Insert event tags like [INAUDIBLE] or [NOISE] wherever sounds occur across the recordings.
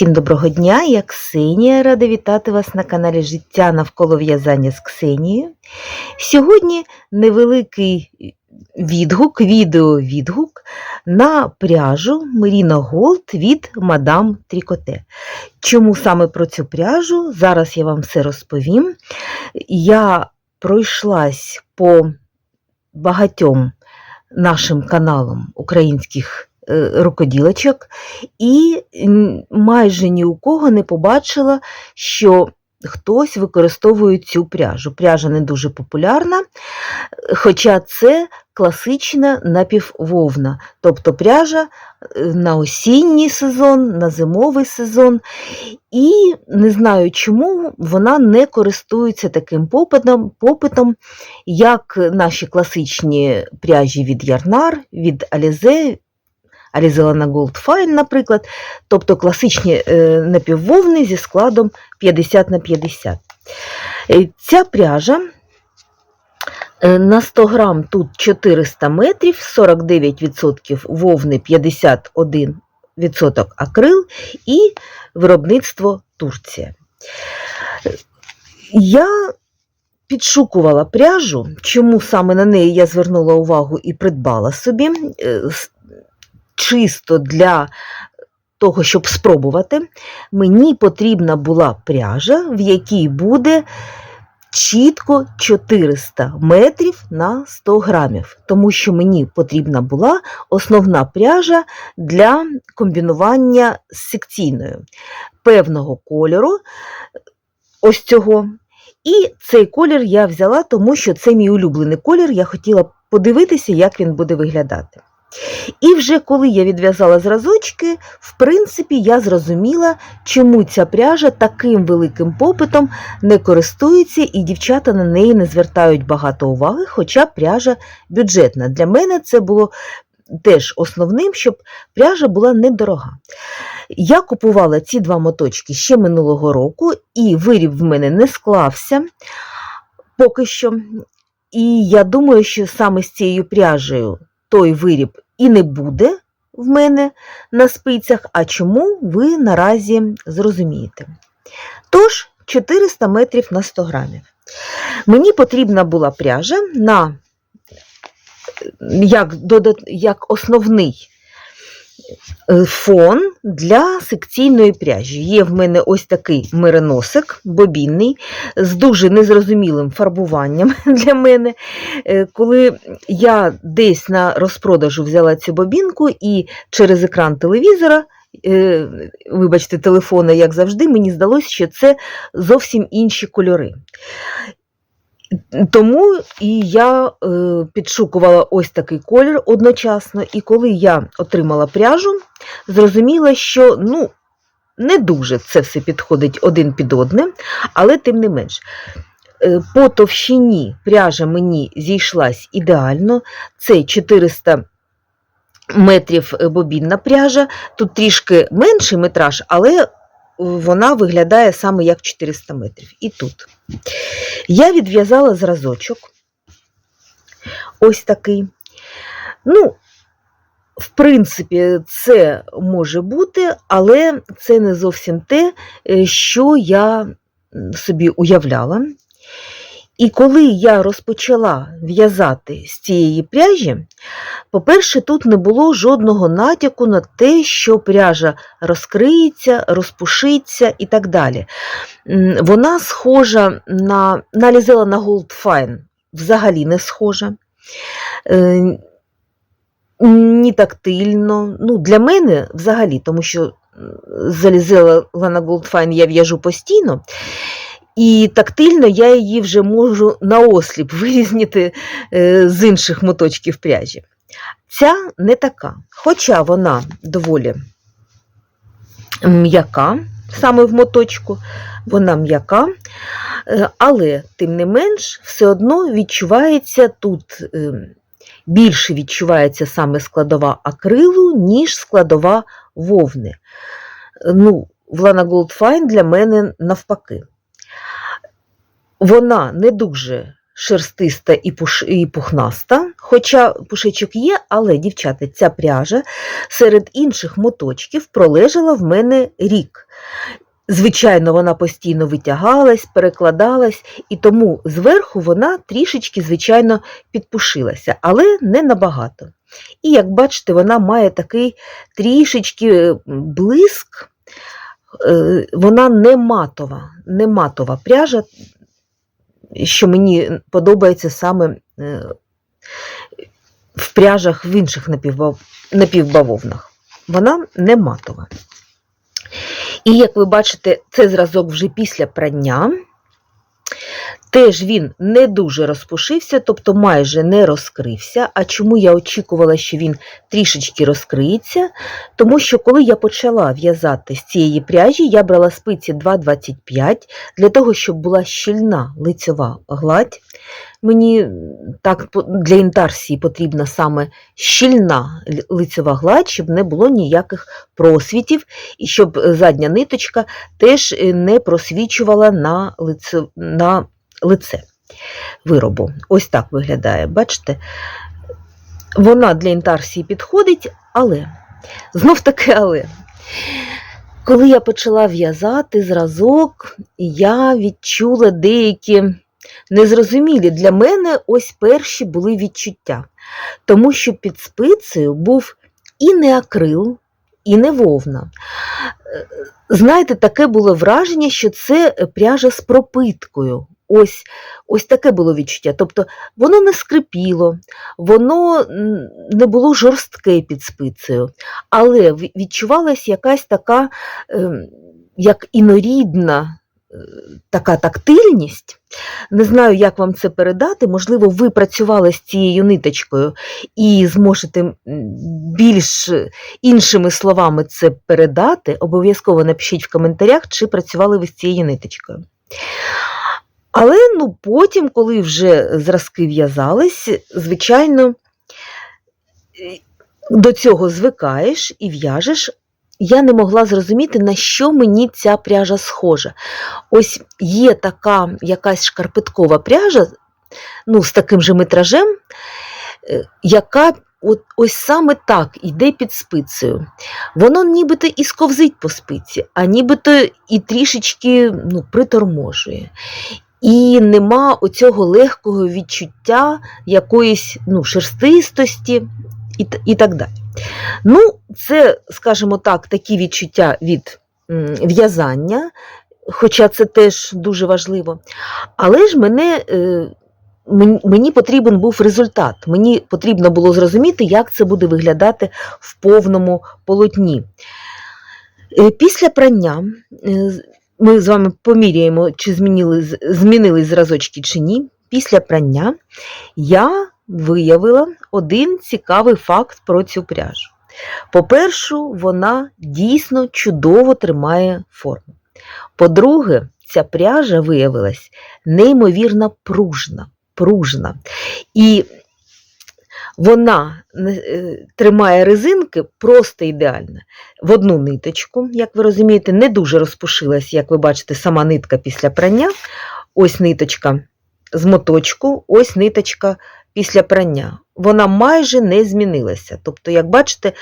Всім доброго дня, я Ксенія, рада вітати вас на каналі Життя навколо в'язання з Ксенією. Сьогодні невеликий відгук, відеовідгук на пряжу Merino Gold від Мадам Трікоте. Чому саме про цю пряжу? Зараз я вам все розповім. Я пройшлась по багатьом нашим каналам українських рукоділочок і майже ні у кого не побачила, що хтось використовує цю пряжу. Пряжа не дуже популярна, хоча це класична напіввовна, тобто пряжа е, на осінній сезон, на зимовий сезон. І не знаю чому вона не користується таким попитом, попитом як наші класичні пряжі від Ярнар, від Alize, Gold Fine, наприклад, тобто класичні е, напіввовни зі складом 50 на 50. Е, Ця пряжа е, на 100 грам тут 400 метрів, 49% вовни, 51% акрил і виробництво Турція. Я підшукувала пряжу, чому саме на неї я звернула увагу і придбала собі, чисто для того, щоб спробувати, мені потрібна була пряжа, в якій буде чітко 400 метрів на 100 грамів, тому що мені потрібна була основна пряжа для комбінування з секційною певного кольору, ось цього. І цей колір я взяла, тому що це мій улюблений колір, я хотіла подивитися, як він буде виглядати. І вже коли я відв'язала зразочки, в принципі, я зрозуміла, чому ця пряжа таким великим попитом не користується, і дівчата на неї не звертають багато уваги, хоча пряжа бюджетна. Для мене це було теж основним, щоб пряжа була недорога. Я купувала ці два моточки ще минулого року, і виріб в мене не склався поки що. І я думаю, що саме з цією пряжею той виріб і не буде в мене на спицях, а чому ви наразі зрозумієте. Тож, 400 метрів на 100 грамів. Мені потрібна була пряжа на як, додат- як основний фон для секційної пряжі. Є в мене ось такий мериносик бобінний з дуже незрозумілим фарбуванням [LAUGHS] для мене. Е, Коли я десь на розпродажу взяла цю бобінку і через екран телевізора. е, Вибачте, телефона, як завжди, мені здалося, що це зовсім інші кольори. Тому і я е, підшукувала ось такий колір одночасно, і коли я отримала пряжу, зрозуміла, що ну, не дуже це все підходить один під одним, але тим не менш. Е, По товщині пряжа мені зійшлась ідеально. Це 400 метрів е, бобінна пряжа. Тут трішки менший метраж, але вона виглядає саме як 400 метрів. І тут. Я відв'язала зразочок. Ось такий. Ну, в принципі, це може бути, але це не зовсім те, е, що я собі уявляла. І коли я розпочала в'язати з цієї пряжі, по-перше, тут не було жодного натяку на те, що пряжа розкриється, розпушиться і так далі. Вона схожа на, на Лізела на Gold взагалі не схожа. Е, Ні тактильно. Ну, для мене взагалі, тому що м, за Лізела Лана Gold Fine я в'яжу постійно. І тактильно я її вже можу наосліп [LAUGHS] вирізняти е, з інших моточків пряжі. Ця не така, хоча вона доволі м'яка, саме в моточку, вона м'яка, е, але, тим не менш, все одно відчувається тут е, більше відчувається саме складова акрилу, ніж складова вовни. Ну, в Lana для мене навпаки. Вона не дуже шерстиста і, пуш... і пухнаста. Хоча пушечок є, але, дівчата, ця пряжа серед інших моточків пролежала в мене рік. Звичайно, вона постійно витягалась, перекладалась, і тому зверху вона трішечки, звичайно, підпушилася, але не набагато. І як бачите, вона має такий трішечки е, блиск, е, вона не матова, не матова пряжа, що мені подобається саме е, в пряжах в інших напівбавовнах. Вона не матова. І як ви бачите, це зразок вже після прання. Теж він не дуже розпушився, тобто майже не розкрився. А чому я очікувала, що він трішечки розкриється? Тому що коли я почала в'язати з цієї пряжі, я брала спиці 2,25 для того, щоб була щільна лицьова гладь. Мені так для інтарсії потрібна саме щільна лицьова гладь, щоб не було ніяких просвітів, і щоб задня ниточка теж не просвічувала на лице, на лице виробу. Ось так виглядає. Бачите? Вона для інтарсії підходить, але знов таки, але. Коли я почала в'язати зразок, я відчула деякі незрозумілі для мене ось перші були відчуття, тому що під спицею був і не акрил, і не вовна. Е, Знаєте, таке було враження, що це пряжа з пропиткою. Ось, ось таке було відчуття. Тобто воно не скрипіло, воно не було жорстке під спицею, але відчувалась якась така, ем, як інорідна е, така тактильність. Не знаю, як вам це передати. Можливо, ви працювали з цією ниточкою і зможете більш іншими словами це передати. Обов'язково напишіть в коментарях, чи працювали ви з цією ниточкою. Але ну, потім, коли вже зразки в'язались, звичайно, до цього звикаєш і в'яжеш. Я не могла зрозуміти, на що мені ця пряжа схожа. Ось є така якась шкарпеткова пряжа, ну, з таким же метражем, е, яка от, ось саме так йде під спицею. Воно нібито і сковзить по спиці, а нібито і трішечки ну, приторможує. І нема оцього легкого відчуття якоїсь ну, шерстистості і, і так далі. Ну, це, скажімо так, такі відчуття від в'язання, хоча це теж дуже важливо. Але ж мене, е, мені потрібен був результат. Мені потрібно було зрозуміти, як це буде виглядати в повному полотні. Е, Після прання е, ми з вами поміряємо, чи змінили, змінили зразочки чи ні. Після прання я виявила один цікавий факт про цю пряжу. По-перше, вона дійсно чудово тримає форму. По-друге, ця пряжа виявилась неймовірно пружна. пружна. І вона е, тримає резинки просто ідеально. В одну ниточку, як ви розумієте, не дуже розпушилась, як ви бачите, сама нитка після прання. Ось ниточка з моточку, ось ниточка після прання. Вона майже не змінилася. Тобто, як бачите,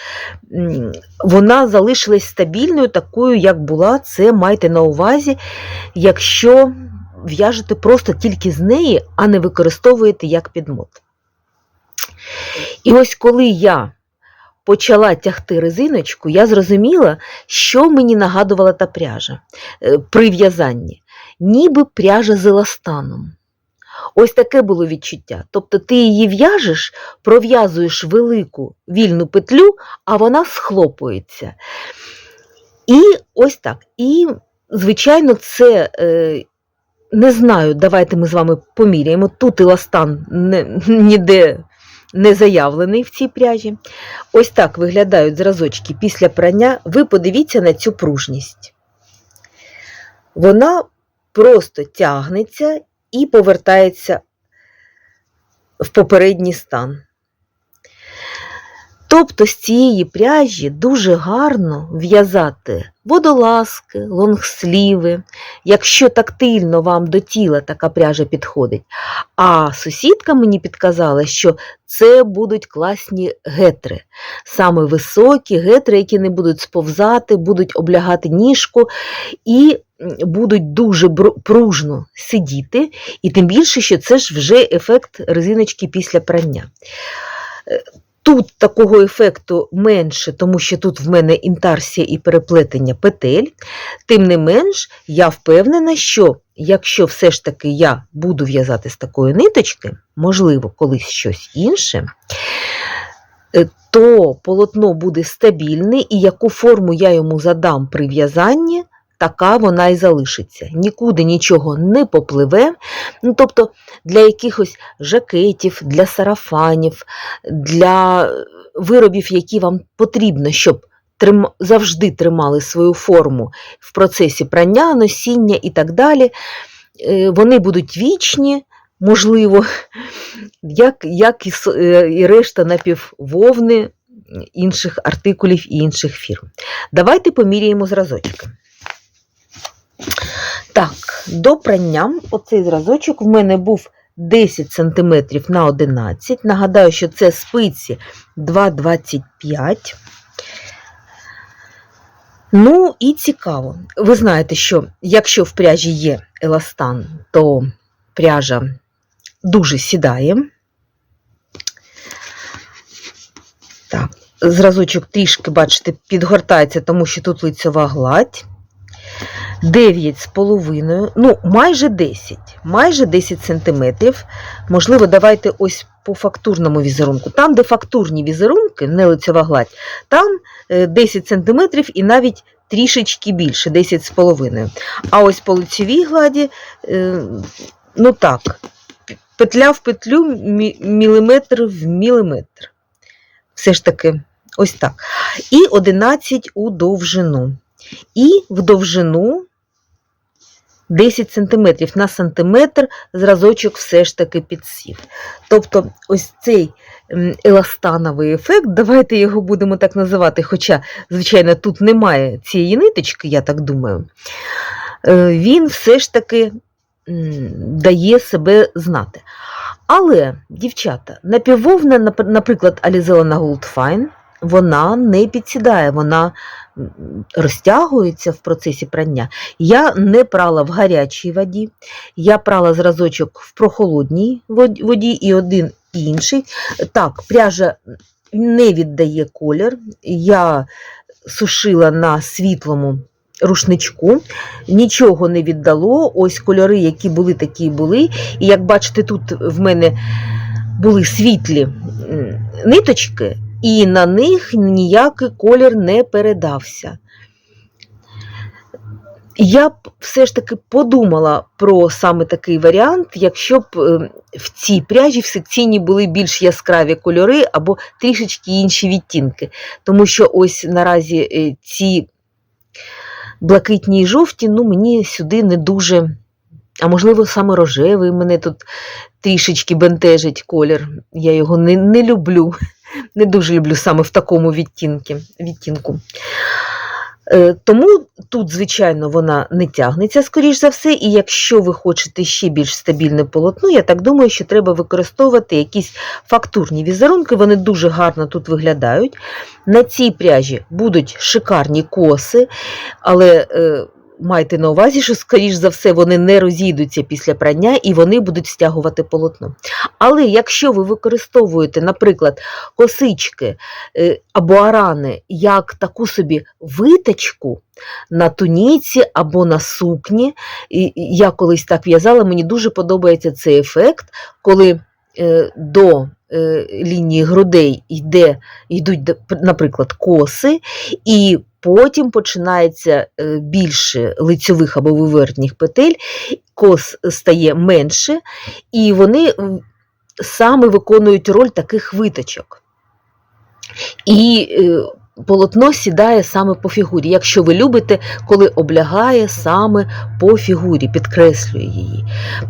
вона залишилась стабільною, такою, як була. Це майте на увазі, якщо в'яжете просто тільки з неї, а не використовуєте як підмот. І ось коли я почала тягти резиночку, я зрозуміла, що мені нагадувала та пряжа е, при в'язанні. Ніби пряжа з еластаном. Ось таке було відчуття. Тобто ти її в'яжеш, пров'язуєш велику вільну петлю, а вона схлопується. І ось так. І, звичайно, це. Е, не знаю, давайте ми з вами поміряємо. Тут еластан не, ніде не заявлений в цій пряжі. Ось так виглядають зразочки після прання. Ви подивіться на цю пружність. Вона просто тягнеться і повертається в попередній стан. Тобто з цієї пряжі дуже гарно в'язати водолазки, лонгсліви, якщо тактильно вам до тіла така пряжа підходить. А сусідка мені підказала, що це будуть класні гетри, саме високі гетри, які не будуть сповзати, будуть облягати ніжку і будуть дуже пружно сидіти, і тим більше, що це ж вже ефект резиночки після прання. Тут такого ефекту менше, тому що тут в мене інтарсія і переплетення петель. Тим не менш, я впевнена, що якщо все ж таки я буду в'язати з такої ниточки, можливо, колись щось інше, е, то полотно буде стабільне, і яку форму я йому задам при в'язанні, така вона і залишиться. Нікуди нічого не попливе. Ну, тобто для якихось жакетів, для сарафанів, для виробів, які вам потрібно, щоб завжди тримали свою форму в процесі прання, носіння і так далі, е, вони будуть вічні, можливо, [LAUGHS] як, як і, е, і решта напіввовни інших артикулів і інших фірм. Давайте поміряємо зразочки. Так, до прання оцей зразочок в мене був 10 см на 11. Нагадаю, що це спиці 2,25. Ну і цікаво. Ви знаєте, що якщо в пряжі є еластан, то пряжа дуже сідає. Так, зразочок трішки, бачите, підгортається, тому що тут лицьова гладь. 9 з половиною, ну, майже 10, майже 10 сантиметрів. Можливо, давайте ось по фактурному візерунку. Там, де фактурні візерунки, не лицьова гладь, там е, 10 сантиметрів і навіть трішечки більше, 10 з половиною. А ось по лицевій гладі, е, ну так, петля в петлю, міліметр в міліметр. Все ж таки, ось так. І 11 у довжину. І в довжину 10 см на сантиметр зразочок все ж таки підсів. Тобто ось цей еластановий ефект, давайте його будемо так називати, хоча, звичайно, тут немає цієї ниточки, я так думаю, е, він все ж таки дає себе знати. Але, дівчата, напіввовна, наприклад, Gold Fine, вона не підсідає, вона розтягується в процесі прання. Я не прала в гарячій воді, я прала зразочок в прохолодній воді і один інший. Так, пряжа не віддає колір. Я сушила на світлому рушничку, нічого не віддало. Ось кольори, які були, такі були. І як бачите, тут в мене були світлі ниточки, і на них ніякий колір не передався. Я б все ж таки подумала про саме такий варіант, якщо б е, в цій пряжі в секційні були більш яскраві кольори або трішечки інші відтінки. Тому що ось наразі е, ці блакитні і жовті, ну мені сюди не дуже, а можливо, саме рожевий мене тут трішечки бентежить колір. Я його не, не люблю. Не дуже люблю саме в такому відтінки, відтінку. Е, Тому тут, звичайно, вона не тягнеться, скоріш за все, і якщо ви хочете ще більш стабільне полотно, я так думаю, що треба використовувати якісь фактурні візерунки, вони дуже гарно тут виглядають. На цій пряжі будуть шикарні коси, але е, майте на увазі, що, скоріш за все, вони не розійдуться після прання і вони будуть стягувати полотно. Але якщо ви використовуєте, наприклад, косички е, або арани як таку собі виточку на туніці або на сукні, я колись так в'язала, мені дуже подобається цей ефект, коли е, до лінії грудей йде, йдуть, наприклад, коси, і потім починається е, більше лицьових або вивертніх петель, кос стає менше, і вони саме виконують роль таких виточок. І е, полотно сідає саме по фігурі. Якщо ви любите, коли облягає саме по фігурі, підкреслює її,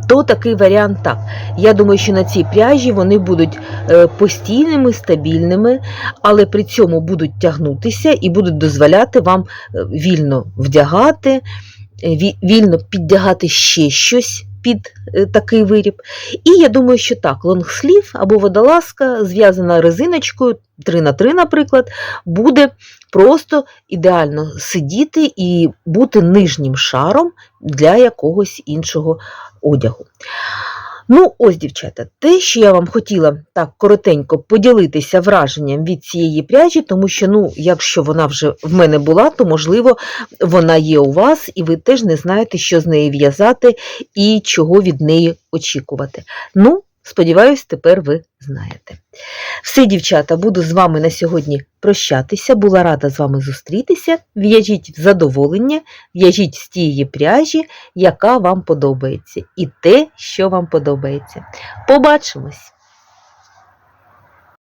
то такий варіант так. Я думаю, що на цій пряжі вони будуть е, постійними, стабільними, але при цьому будуть тягнутися і будуть дозволяти вам е, вільно вдягати, е, вільно піддягати ще щось під е, такий виріб. І я думаю, що так, лонгслів або водолазка, зв'язана резиночкою 3 на 3 наприклад, буде просто ідеально сидіти і бути нижнім шаром для якогось іншого одягу. Ну, ось, дівчата, те, що я вам хотіла так коротенько поділитися враженням від цієї пряжі, тому що, ну, якщо вона вже в мене була, то можливо вона є у вас, і ви теж не знаєте, що з неї в'язати і чого від неї очікувати. Ну, сподіваюсь, тепер ви знаєте. Все, дівчата, буду з вами на сьогодні прощатися. Була рада з вами зустрітися. В'яжіть задоволення, в'яжіть з тієї пряжі, яка вам подобається, і те, що вам подобається. Побачимось!